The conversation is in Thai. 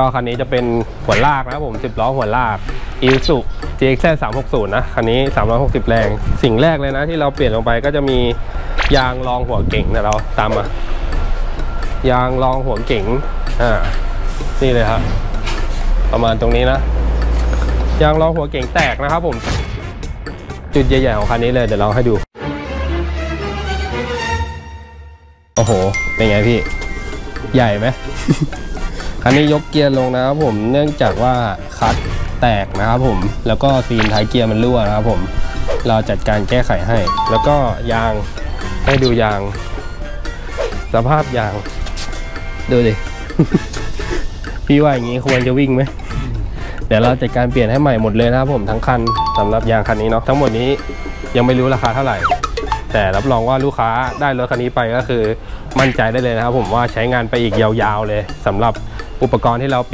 ก็คันนี้จะเป็นหัวลากนะครับผม 10 ล้อหัวลากอ i s u GX 360 นะ คันนี้ 360 แรง สิ่งแรกเลยนะที่เราเปลี่ยนลงไปก็จะมียางรองหัวเก่งนะเราตามมายางรองหัวเก่งอ่านี่เลยครับประมาณตรงนี้นะยางรองหัวเก่งแตกนะครับผม จุดใหญ่ๆของคันนี้เลยเดี๋ยวเราให้ดู โอ้โห เป็นไงพี่ ใหญ่ไหม คันนี้ยกเกียร์ลงนะครับผมเนื่องจากว่าคัดแตกนะครับผมแล้วก็ซีนท้ายเกียร์มันรั่วนะครับผมเราจัดการแก้ไขให้ แล้วก็ยางให้ดูยาง สภาพยาง ดูดิ พี่ว่าอย่างนี้ควรจะวิ่งไหมเดี๋ยวเราจัดการเปลี่ยนให้ใหม่หมดเลยนะครับผมทั้งคันสำหรับยางคันนี้เนาะทั้งหมดนี้ยังไม่รู้ราคาเท่าไหร่ แต่รับรองว่าลูกค้าได้รถคันนี้ไปก็คือมั่นใจได้เลยนะครับผมว่าใช้งานไปอีกยาวๆเลยสำหรับอุปกรณ์ที่เราเปลี่ยน